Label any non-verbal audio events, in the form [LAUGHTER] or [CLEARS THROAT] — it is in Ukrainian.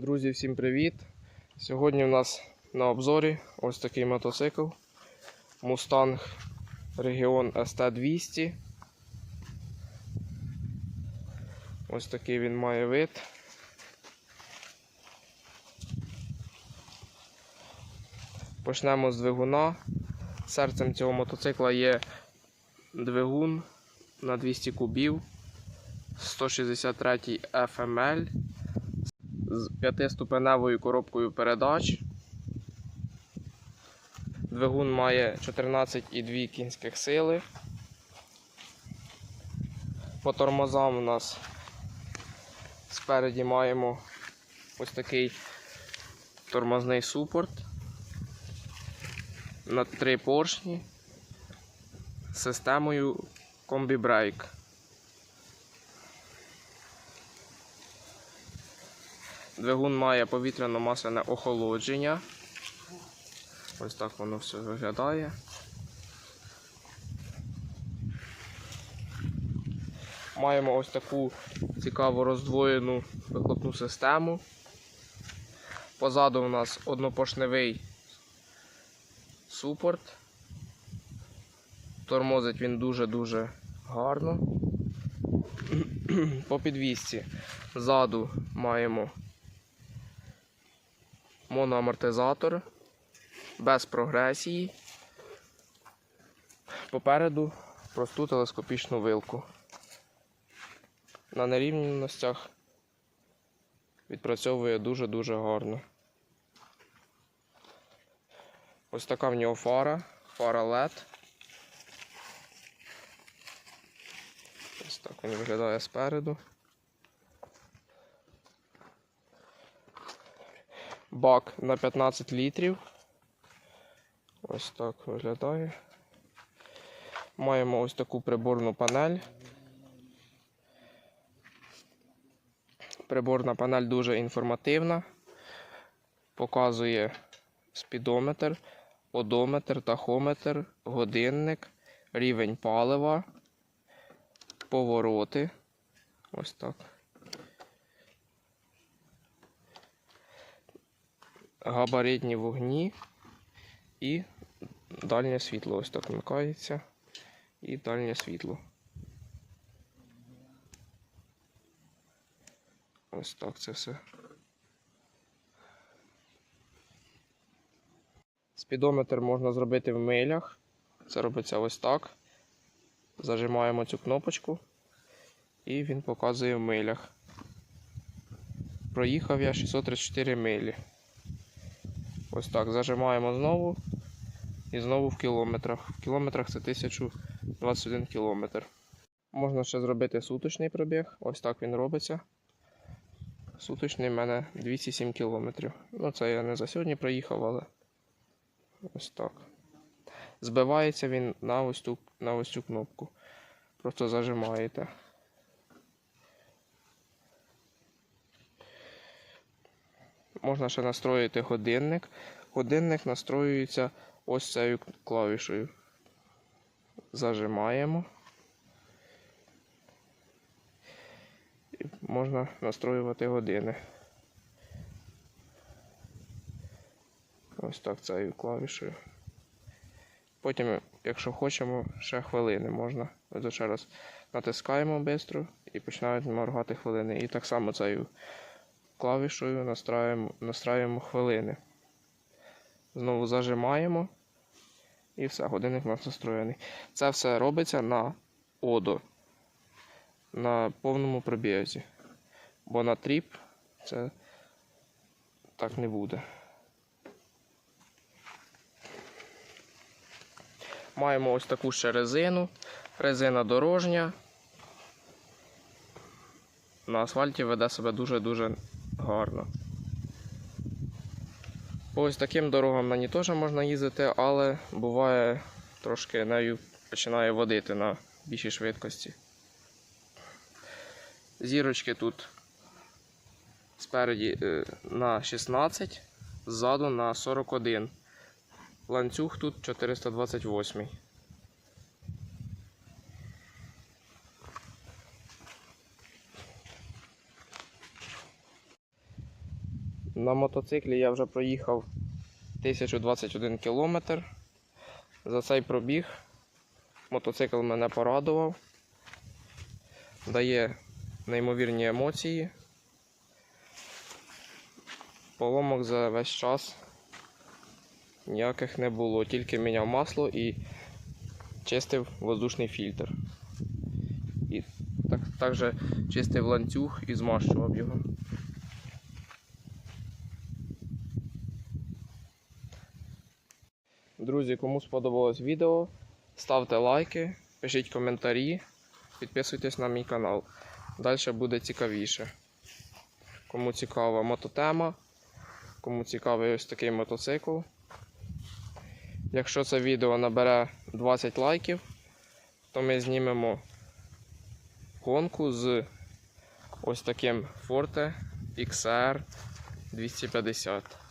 Друзі, всім привіт! Сьогодні у нас на обзорі ось такий мотоцикл Mustang Region ST200. Ось такий він має вид. Почнемо з двигуна. Серцем цього мотоцикла є двигун на 200 кубів 163 FML з п'ятиступеневою коробкою передач. Двигун має 14,2 кінських сили. По тормозам у нас спереді маємо ось такий тормозний супорт на три поршні з системою комбі-брейк. Двигун має повітряно-масляне охолодження. Ось так воно все виглядає. Маємо ось таку цікаву роздвоєну вихлопну систему. Позаду у нас однопоршневий супорт. Тормозить він дуже-дуже гарно. [CLEARS THROAT] По підвісці ззаду маємо моноамортизатор без прогресії. Попереду просту телескопічну вилку. На нерівностях відпрацьовує дуже-дуже гарно. Ось така в нього фара, фара LED. Ось так він виглядає спереду. Бак на 15 літрів. Ось так виглядає. Маємо ось таку приборну панель. Приборна панель дуже інформативна. Показує спідометр, одометр, тахометр, годинник, рівень палива, повороти. Ось так. Габаритні вогні і дальнє світло. Ось так вмикається. І дальнє світло. Ось так це все. Спідометр можна зробити в милях. Це робиться ось так. Зажимаємо цю кнопочку і він показує в милях. Проїхав я 634 милі. Ось так. Зажимаємо знову і знову в кілометрах. В кілометрах це 1021 кілометр. Можна ще зробити суточний пробіг. Ось так він робиться. Суточний в мене 207 кілометрів. Ну, це я не за сьогодні проїхав, але ось так. Збивається він на ось цю, на ось цю кнопку. Просто зажимаєте. Можна ще настроїти годинник. Годинник настроюється ось цією клавішою. Зажимаємо. І можна настроювати години. Ось так цією клавішою. Потім, якщо хочемо, ще хвилини можна. Ось ще раз натискаємо швидко і починають моргати хвилини. І так само цією клавішою настраюємо, настраюємо хвилини. Знову зажимаємо. І все, годинник у нас настроєний. Це все робиться на ОДО. На повному пробізі. Бо на тріп це так не буде. Маємо ось таку ще резину. Резина дорожня. На асфальті веде себе дуже-дуже гарно. Ось таким дорогам ній теж можна їздити, але буває трошки нею починає водити на більшій швидкості. Зірочки тут спереді е, на 16, ззаду на 41. Ланцюг тут 428. На мотоциклі я вже проїхав 1021 кілометр. За цей пробіг мотоцикл мене порадував. Дає неймовірні емоції. Поломок за весь час ніяких не було, тільки міняв масло і чистив воздушний фільтр. І так, також чистив ланцюг і змащував його. Друзі, кому сподобалось відео, ставте лайки, пишіть коментарі, підписуйтесь на мій канал. Далі буде цікавіше. Кому цікава мототема, кому цікавий ось такий мотоцикл. Якщо це відео набере 20 лайків, то ми знімемо гонку з ось таким Forte XR 250.